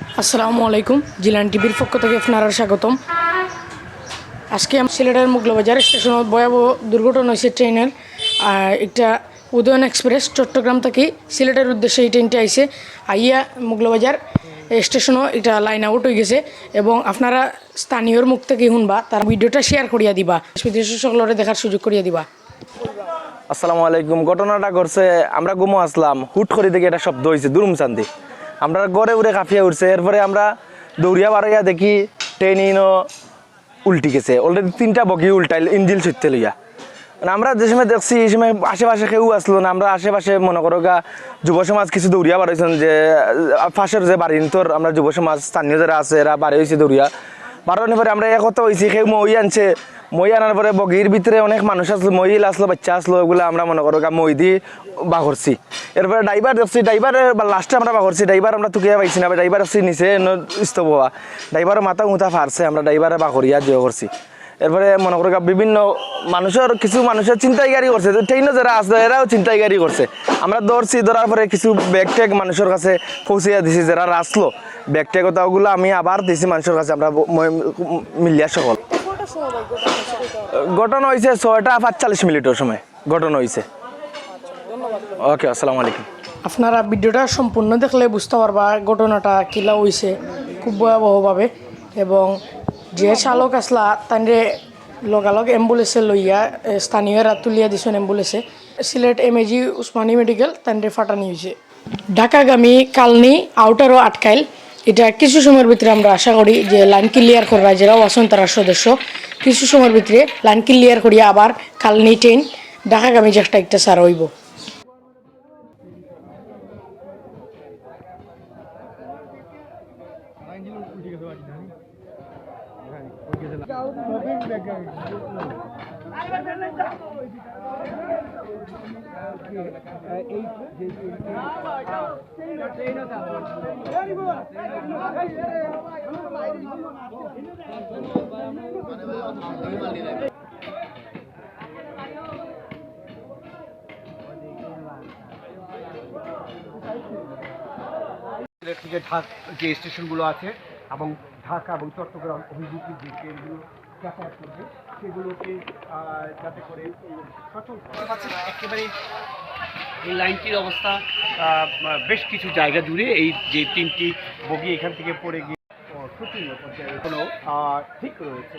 আসসালামু আলাইকুম, জিলান টিভির পক্ষ থেকে আপনারা স্বাগতম। আজকে আমি সিলেটের মুগলবাজার স্টেশনত ভয়াবহ দুর্ঘটনা হয়েছে ট্রেনের। আর একটা উদয়ন এক্সপ্রেস চট্টগ্রাম থেকে সিলেটের উদ্দেশ্যে এই ট্রেনটি আইসে আইয়া মুগলবাজার স্টেশনও এটা লাইন আউট হয়ে গেছে এবং আপনারা স্থানীয়র মুখ থেকে শুনবা, তার ভিডিওটা শেয়ার করিয়া দিবা, বিদেশি সকলরে দেখার সুযোগ করিয়া দিবা। আসসালামু আলাইকুম, ঘটনাটা ঘটছে, আমরা ঘুমো আসলাম। হুট করে দেখি একটা শব্দ হয়েছে দুরুম চান্দি আমরা গড়ে উড়ে কাঁপিয়ে উঠছে। এরপরে আমরা দৌড়িয়া বাড়াইয়া দেখি ট্রেন ইনো উল্টি গেছে। অলরেডি তিনটা বগি উল্টাইল ইঞ্জিল সত্যি লইয়া। মানে আমরা যে সময় দেখছি, এই সময় আশেপাশে কেউ আসলো না। আমরা আশেপাশে মনে করো গা যুব সমাজ কিছু দৌড়িয়া বাড়াইছেন যে পাশের যে বাড়ি, তোর আমরা যুব সমাজ স্থানীয় যারা আছে, এরা বাড়ি হয়েছে দৌড়িয়া। বাড়ানোর পরে আমরা একতা হয়েছি কেউ মই আনছে মই আনার পরে বগির ভিতরে অনেক মানুষ আসলো মহিল আসলো বাচ্চা আসলো ওগুলো আমরা মনে করো মই দিয়ে বাঘরছি এরপরে ড্রাইভার দেখছি ড্রাইভারের লাস্টে আমরা বাঘরছি ড্রাইভার আমরা তুকিয়া পাইছি না ড্রাইভার আসছি নিচে স্তব হওয়া ড্রাইভারের মাথা উঁথা ফারছে আমরা ড্রাইভারে বাঘরিয়া জয় করছি এরপরে মনে করো বিভিন্ন মানুষের কিছু মানুষের চিন্তাই গাড়ি করছে ট্রেনও যারা আসলো এরাও চিন্তাই গাড়ি করছে আমরা দৌড়ছি ধরার পরে কিছু ব্যাগ ট্যাগ মানুষের কাছে পৌঁছিয়া দিছি যারা আসলো ব্যাগ ট্যাগ ওগুলো আমি আবার দিছি মানুষের কাছে, আমরা মিলিয়া সকল ঘটনা হয়েছে ছয়টা পাঁচচল্লিশ মিনিটের সময়। ঘটনা হয়েছে ওকে, আসসালামু আলাইকুম। আপনারা ভিডিওটা সম্পূর্ণ দেখলে বুঝতে পারবা ঘটনাটা কিলা হয়েছে খুব ভয়াবহভাবে এবং যে চালক আসলা তানরে লগালগ অ্যাম্বুলেন্সে লইয়া স্থানীয়রা তুলিয়া দিছেন অ্যাম্বুলেন্সে। Sylhet M A G Osmani medical তানরে ফাটানি হয়েছে ঢাকাগামী কালনি আউটারও আটকাইল। এটা কিছু সময়ের ভিতরে আমরা আশা করি যে লাইন ক্লিয়ার করা যারাও আছেন তারা সদস্য। কিছু সময়ের ভিতরে লাইন ক্লিয়ার করিয়া আবার কালনি ট্রেন ঢাকাগামী যে একটা একটা সার হইব। সিলেট থেকে ঢাক যে স্টেশনগুলো আছে এবং ঢাকা এবং চট্টগ্রাম অভিমুখী যে ট্রেনগুলো যাতায়াত করবে সেগুলোকে যাতে করে সচল পাচ্ছেন একেবারে এই লাইনটির অবস্থা বেশ কিছু জায়গা জুড়ে এই যে তিনটি বগি এখান থেকে পড়ে গিয়ে ও, শোচনীয় পর্যায়ে এখনও ঠিক রয়েছে।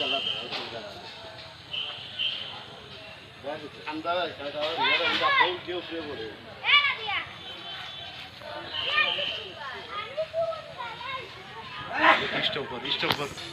না দে টাকা তুমি